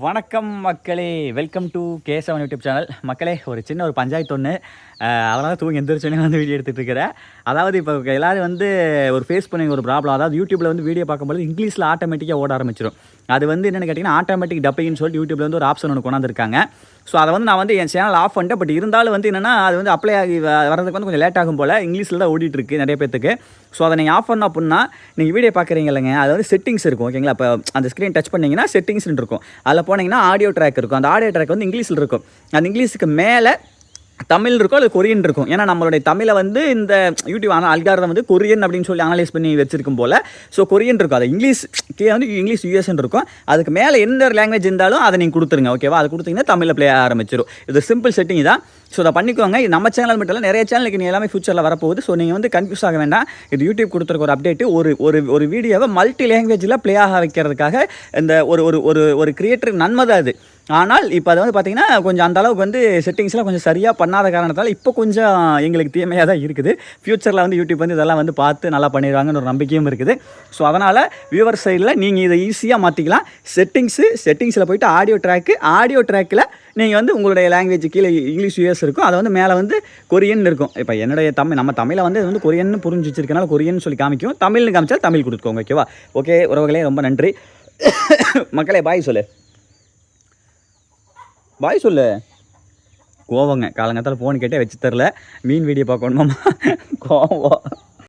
வணக்கம் மக்களே. Welcome to Kesavan YouTube channel மக்களே ஒரு சின்ன ஒரு பஞ்சாயத்து ஒன்று அதனால் தூங்கி எந்திரிச்சோன்னே வந்து வீடியோ எடுத்துகிட்டு இருக்கிறேன் அதாவது இப்போ எல்லாரும் வந்து ஒரு ஃபேஸ் பண்ணி ஒரு ப்ராப்ளம் அதாவது யூடியூப்பில் வந்து வீடியோ பார்க்கும்போது இங்கிலீஷில் ஆட்டோமேட்டிக்காக ஓட ஆரம்பிச்சிடும் அது வந்து என்னென்னு கேட்டிங்கன்னா ஆட்டோமேட்டிக் டப்பிங்னு சொல்லிட்டு யூடியூப்ல வந்து ஒரு ஆப்ஷன் ஒன்று கொண்டாந்துருக்காங்க ஸோ அதை வந்து நான் வந்து என் சேனல் ஆஃப் பண்ணிட்டேன். பட் இருந்தாலும் வந்து என்னென்னா அது வந்து அப்ளை ஆகி வ- வரதுக்கு வந்து கொஞ்சம் லேட் ஆகும் போல் இங்கிலீஷில் தான் ஓடிட்டுருக்கு நிறைய பேத்துக்கு. ஸோ அதை நீங்கள் ஆஃப் பண்ணோம் அப்படின்னா நீங்கள் வீடியோ பார்க்குறீங்க இல்லைங்க. அது வந்து செட்டிங்ஸ் இருக்கும் ஓகேங்களா இப்போ அந்த ஸ்க்ரீன் டச் பண்ணிங்கன்னா செட்டிங்ஸ்னு இருக்கும். அதில் போனீங்கன்னா ஆடியோ ட்ராக் இருக்கும். அந்த ஆடியோ ட்ராக் வந்து இங்கிலீஷில் இருக்கும். அந்த இங்கிலீஷுக்கு மேலே தமிழ் இருக்கும் அது கொரியன் இருக்கும் ஏன்னா நம்மளுடைய தமிழை வந்து இந்த யூடியூப் ஆனால் அல்காரதம் வந்து கொரியன் அப்படின்னு சொல்லி அனலைஸ் பண்ணி வச்சிருக்கும் போல். ஸோ கொரியன் இருக்கும் அது இங்கிலீஷ் கீழே வந்து இங்கிலீஷ் யூஎஸ்ன்னு இருக்கும். அதுக்கு மேலே எந்த லாங்குவேஜ் இருந்தாலும் அதை நீங்கள் கொடுத்துருங்க ஓகேவா அது கொடுத்தீங்கன்னா தமிழில் ப்ளே ஆரம்பிச்சிடும் இது சிம்பிள் செட்டிங் தான் ஸோ அதை பண்ணிக்கோங்க. இது நம்ம சேனல் மட்டும் இல்லை நிறைய சேனலுக்கு நீ எல்லாமே ஃபியூச்சரில் வரப்போகுது. ஸோ நீங்கள் வந்து கன்ஃபியூஸ் ஆக வேண்டாம். இது யூடியூப் கொடுத்துருக்க ஒரு அப்டேட்டு ஒரு ஒரு ஒரு வீடியோவை மல்டி லாங்குவேஜில் ப்ளே ஆக வைக்கிறதுக்காக இந்த ஒரு ஒரு ஒரு ஒரு கிரியேட்டருக்கு நன்மை தான் அது ஆனால் இப்போ அது வந்து பார்த்திங்கன்னா கொஞ்சம் அந்த அளவுக்கு வந்து செட்டிங்ஸ்லாம் கொஞ்சம் சரியாக பண்ணாத காரணத்தால் இப்போ கொஞ்சம் எங்களுக்கு தீமையாக தான் இருக்குது. ஃப்யூச்சரில் வந்து யூடியூப் வந்து இதெல்லாம் வந்து பார்த்து நல்லா பண்ணிடுவாங்கன்னு ஒரு நம்பிக்கையும் இருக்குது. ஸோ அதனால் வியூவர் சைடில் நீங்கள் இதை ஈஸியாக மாற்றிக்கலாம் செட்டிங்ஸு செட்டிங்ஸில் போயிட்டு ஆடியோ ட்ராக்கு ஆடியோ ட்ராக்கில் நீங்கள் வந்து உங்களுடைய லாங்குவேஜ் கீழே இங்கிலீஷ் யூஎஸ் இருக்கும். அதை வந்து மேலே வந்து கொரியன் இருக்கும். இப்போ என்னுடைய தமிழ் நம்ம தமிழை வந்து இது வந்து கொரியன் புரிஞ்சு வச்சிருக்கனால கொரியன் சொல்லி காமிக்கும். தமிழ்னு காமிச்சால் தமிழ் கொடுத்துக்கோங்க ஓகேவா ஓகே உறவுகளே ரொம்ப நன்றி. மக்களே பாய் சொல்லு. பாய் சொல்லு. கோவங்க. காலங்காத்தால் ஃபோன் கேட்டே வச்சு தரல. மீன் வீடியோ பார்க்கணுமாம்மா? கோவம்.